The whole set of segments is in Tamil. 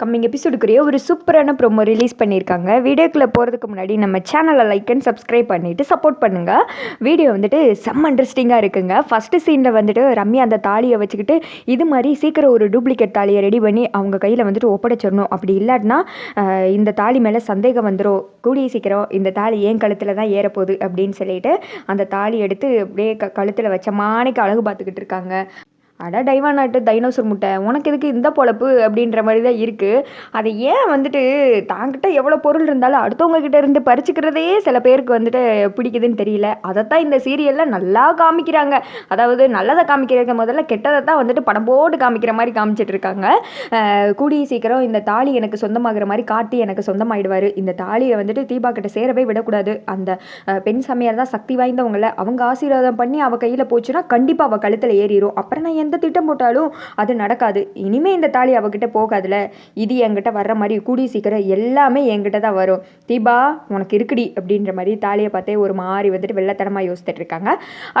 கம்மிங் எபிசோடுக்குரிய ஒரு சூப்பரான ப்ரோமோ ரிலீஸ் பண்ணியிருக்காங்க. வீடியோக்குள்ளே போகிறதுக்கு முன்னாடி நம்ம சேனலை லைக் அண்ட் சப்ஸ்கிரைப் பண்ணிவிட்டு சப்போர்ட் பண்ணுங்கள் வீடியோ வந்துட்டு செம் இன்ட்ரெஸ்டிங்காக இருக்குங்க. ஃபஸ்ட்டு சீனில் வந்துட்டு ரம்யா அந்த தாலியை வச்சுக்கிட்டு இது மாதிரி சீக்கிரம் ஒரு டூப்ளிகேட் தாலியை ரெடி பண்ணி அவங்க கையில் வந்துட்டு ஒப்படைச்சிடணும். அப்படி இல்லாட்டினா இந்த தாலி மேலே சந்தேகம் வந்துடும் கூடிய சீக்கிரம் இந்த தாலி ஏன் கழுத்தில் தான் ஏறப்போகுது அப்படின்னு சொல்லிட்டு அந்த தாலி எடுத்து அப்படியே க கழுத்தில் வச்ச மானைக்கு அழகு பார்த்துக்கிட்டு இருக்காங்க. அட டைவா நாட்டு டைனோசர் முட்டை உனக்கு எதுக்கு இந்த பொழப்பு அப்படின்ற மாதிரி தான் இருக்குது அதை ஏன் வந்துட்டு தாங்கிட்ட எவ்வளோ பொருள் இருந்தாலும் அடுத்தவங்க கிட்ட இருந்து பறிச்சுக்கிறதே சில பேருக்கு வந்துட்டு பிடிக்குதுன்னு தெரியல. அதைத்தான் இந்த சீரியலில் நல்லா காமிக்கிறாங்க. அதாவது நல்லதை காமிக்கிறதுக்கு முதல்ல கெட்டதை தான் வந்துட்டு படம் போட்டு காமிக்கிற மாதிரி காமிச்சிட்டு இருக்காங்க. கூடிய சீக்கிரம் இந்த தாலி எனக்கு சொந்தமாகிற மாதிரி காட்டி எனக்கு சொந்தமாயிடுவார். இந்த தாலியை வந்துட்டு தீபா கிட்ட சேரவே விடக்கூடாது. அந்த பெண் சமையல் தான் சக்தி வாய்ந்தவங்கள அவங்க ஆசீர்வாதம் பண்ணி அவள் கையில் போச்சுன்னா கண்டிப்பாக அவள் கழுத்தில் ஏறிடும் அப்புறம் நான் எந்த திட்டம் போட்டாலும் அது நடக்காது. இனிமே இந்த தாலி அவகிட்ட போகாதுல. இது என்கிட்ட வர்ற மாதிரி கூடி சீக்கிரம் எல்லாமே என்கிட்ட தான் வரும். தீபா உனக்கு இருக்குடி அப்படின்ற மாதிரி தாலியை பார்த்தே ஒரு மாதிரி வந்துட்டு வெள்ளத்தனமாக யோசித்துட்டு இருக்காங்க.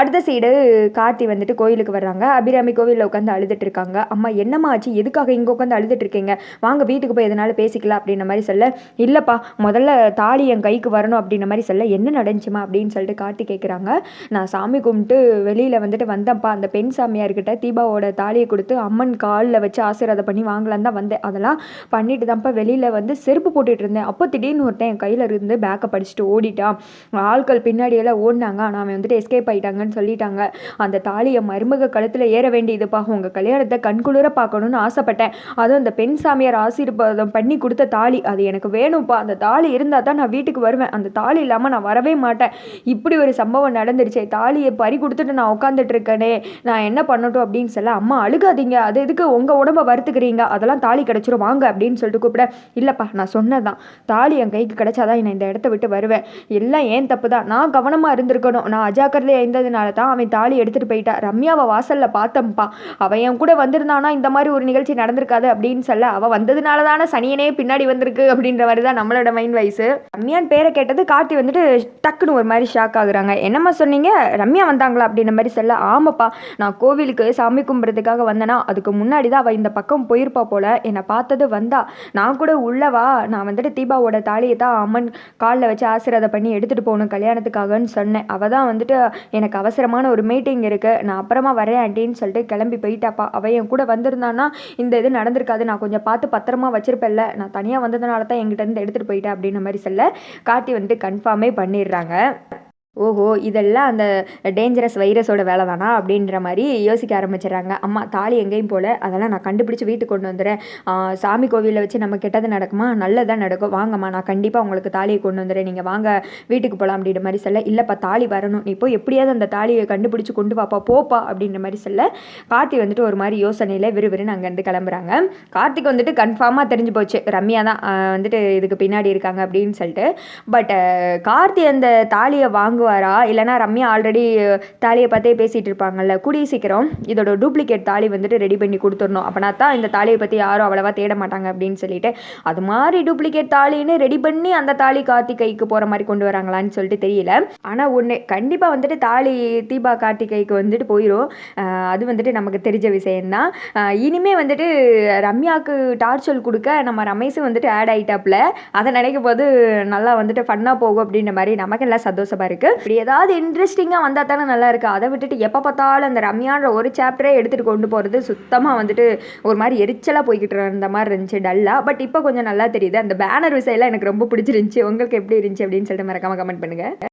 அடுத்த சைடு கார்த்தி வந்துட்டு கோயிலுக்கு வர்றாங்க. அபிராமி கோவிலில் உட்காந்து அழுதுட்டு இருக்காங்க. அம்மா என்னம்மா ஆச்சு? எதுக்காக இங்கே உட்காந்து அழுதுட்டு இருக்கீங்க? வாங்க வீட்டுக்கு போய் எதனால பேசிக்கலாம் அப்படின்ற மாதிரி சொல்ல இல்லைப்பா முதல்ல தாலி என் கைக்கு வரணும் அப்படின்ற மாதிரி சொல்ல என்ன நடந்துச்சுமா? அப்படின்னு சொல்லிட்டு கார்த்தி கேட்குறாங்க நான் சாமி கும்பிட்டு வெளியில் வந்துட்டு வந்தேன்ப்பா. அந்த பெண் சாமியார்கிட்ட தீபாவோட தாலியை கொடுத்து அம்மன் காலில் வச்சு ஆசீர்வாதம் பண்ணி வாங்கலான்னு தான் வந்தேன். அதெல்லாம் பண்ணிட்டு தான்ப்பா வெளியில் வந்து செருப்பு போட்டுட்டு இருந்தேன். அப்போ திடீர்னு ஒருத்தன் என் கையில் இருந்து பேக்கை படிச்சுட்டு ஓடிட்டான். ஆட்கள் பின்னாடியெல்லாம் ஓடினாங்க. ஆனால் அவன் வந்துட்டு எஸ்கேப் ஆயிட்டாங்கன்னு சொல்லிட்டாங்க. அந்த தாலியை மருமக கழுத்தில் ஏற வேண்டியதுப்பா. உங்கள் கல்யாணத்தை கண்குளிர பார்க்கணுன்னு ஆசைப்பட்டேன். அதுவும் அந்த பெண் சாமியார் ஆசீர்வாதம் பண்ணி கொடுத்த தாலி. அது எனக்கு வேணும்ப்பா. அந்த தாலி இருந்தால் தான் நான் வீட்டுக்கு வருவேன். அந்த தாலி இல்லாமல் நான் வரவே மாட்டேன். இப்படி ஒரு சம்பவம் நடந்துருச்சு. தாலியை பறி கொடுத்துட்டு நான் உட்காந்துட்டு இருக்கேனே. நான் என்ன பண்ணட்டும் அப்படின்னு சொல்ல அம்மா அழுகாதீங்க. அது எதுக்கு உங்கள் உடம்ப வருத்துக்கிறீங்க? அதெல்லாம் தாலி கிடச்சிரும். வாங்க. அப்படின்னு சொல்லிட்டு கூப்பிட இல்லைப்பா நான் சொன்னதான். தாலி என் கைக்கு கிடைச்சாதான் நான் இந்த இடத்த விட்டு வருவேன். எல்லாம் ஏன் தப்பு தான் நான் கவனமாக இருந்திருக்கணும். நான் அஜாக்கிரதையாக இருந்ததுனால தான் அவன் தாலி எடுத்துகிட்டு போயிட்டா. ரம்யாவை வாசலில் பார்த்தம்பா அவன் என் கூட வந்திருந்தானா? இந்த மாதிரி ஒரு நிகழ்ச்சி நடந்திருக்காது. அப்படின்னு சொல்ல அவள் வந்ததுனால தானே சனியனே பின்னாடி வந்திருக்கு. அப்படின்ற மாதிரி தான் நம்மளோட மைண்ட் வைஸு ரம்யான் பேரை கேட்டது கார்த்தி வந்துட்டு டக்குன்னு ஒரு மாதிரி ஷாக் ஆகுறாங்க. என்னம்மா சொன்னீங்க? ரம்யா வந்தாங்களா? அப்படின்ற மாதிரி சொல்ல ஆமாப்பா. நான் கோவிலுக்கு சாமி கும்பிட்றதுக்காக வந்தேனா அதுக்கு முன்னாடி தான் அவள் இந்த பக்கம் போயிருப்பா போல. என்னை பார்த்தது வந்தா நான் கூட உள்ளவா நான் வந்துட்டு தீபாவோட தாலியை தான் அம்மன் காலில் வச்சு ஆசீர்வாதம் பண்ணி எடுத்துகிட்டு போகணும் கல்யாணத்துக்காகன்னு சொன்னேன். அவள் தான் வந்துட்டு எனக்கு அவசரமான ஒரு மீட்டிங் இருக்குது நான் அப்புறமா வரேன் ஆண்டின்னு சொல்லிட்டு கிளம்பி போயிட்டாப்பா. அவள் என் கூட வந்திருந்தான்னா இந்த இது நடந்திருக்காது. நான் கொஞ்சம் பார்த்து பத்திரமா வச்சிருப்பேன்ல. நான் தனியாக வந்ததுனால தான் என்கிட்ட இருந்து எடுத்துகிட்டு போயிட்டேன் அப்படின்ற மாதிரி சொல்ல கார்த்தி வந்துட்டு கன்ஃபார்மே பண்ணிடுறாங்க. ஓஹோ இதெல்லாம் அந்த டேஞ்சரஸ் வைரஸோட வேலை தானா அப்படின்ற மாதிரி யோசிக்க ஆரம்பிச்சிடுறாங்க. அம்மா தாலி எங்கேயும் போல. அதெல்லாம் நான் கண்டுபிடிச்சி வீட்டுக்கு கொண்டு வந்துடுறேன். சாமி கோவிலில் வச்சு நம்ம கெட்டது நடக்குமா? நல்லதாக நடக்கும். வாங்கம்மா நான் கண்டிப்பாக உங்களுக்கு தாலியை கொண்டு வந்துடுறேன். நீங்கள் வாங்க வீட்டுக்கு போகலாம் அப்படின்ற மாதிரி சொல்ல இல்லைப்பா தாலி வரணும். நீ போய் எப்படியாவது அந்த தாலியை கண்டுபிடிச்சி கொண்டு வாப்பா போப்பா அப்படின்ற மாதிரி சொல்ல கார்த்தி வந்துட்டு ஒரு மாதிரி யோசனையில் விறுவிறுன்னு அங்கேருந்து கிளம்புறாங்க. கார்த்திக் வந்துட்டு கன்ஃபார்மாக தெரிஞ்சு போச்சு. ரம்யா தான் வந்துட்டு இதுக்கு பின்னாடி இருக்காங்க அப்படின்னு சொல்லிட்டு. பட் கார்த்தி அந்த தாலியை வாங்குவாரா இல்லைனா ரம்யா ஆல்ரெடி தாலியை பார்த்தே பேசிகிட்டு இருப்பாங்கல்ல கூடிய சீக்கிரம் இதோட டூப்ளிகேட் தாலி வந்துட்டு ரெடி பண்ணி கொடுத்துடணும். அப்படின்னா தான் இந்த தாலியை பற்றி யாரும் அவ்வளவா தேட மாட்டாங்க அப்படின்னு சொல்லிட்டு அது மாதிரி டூப்ளிகேட் தாலின்னு ரெடி பண்ணி அந்த தாலி கார்த்திகைக்கு போகிற மாதிரி கொண்டு வராங்களான்னு சொல்லிட்டு தெரியல. ஆனால் ஒன்று கண்டிப்பாக வந்துட்டு தாலி தீபா கார்த்திகைக்கு வந்துட்டு போயிடும் அது வந்துட்டு நமக்கு தெரிஞ்ச விஷயந்தான் இனிமே வந்துட்டு ரம்யாவுக்கு டார்ச்சல் கொடுக்க நம்ம ரமேஷும் வந்துட்டு ஆட் ஆகிட்டாப்புல அதை நினைக்கும் போது நல்லா வந்துட்டு ஃபன்னாக போகும் அப்படின்ற மாதிரி நமக்கு எல்லாம் சந்தோஷமாக இருக்குது இப்படி ஏதாவது இன்ட்ரெஸ்டிங்காக வந்தால் தானே நல்லா இருக்குது அதை விட்டுட்டு எப்போ பார்த்தாலும் அந்த ரம்யான்ற ஒரு சாப்டரே எடுத்துகிட்டு கொண்டு போகிறது சுத்தமாக வந்துட்டு ஒரு மாதிரி எரிச்சலாக போய்கிட்டு இருந்த மாதிரி இருந்துச்சு டல்லாக பட் இப்போ கொஞ்சம் நல்லா தெரியுது. அந்த பேனர் விசையெல்லாம் எனக்கு ரொம்ப பிடிச்சிருந்துச்சி. உங்களுக்கு எப்படி இருந்துச்சு அப்படின்னு சொல்லிட்டு மறக்காமல் கமெண்ட் பண்ணுங்கள்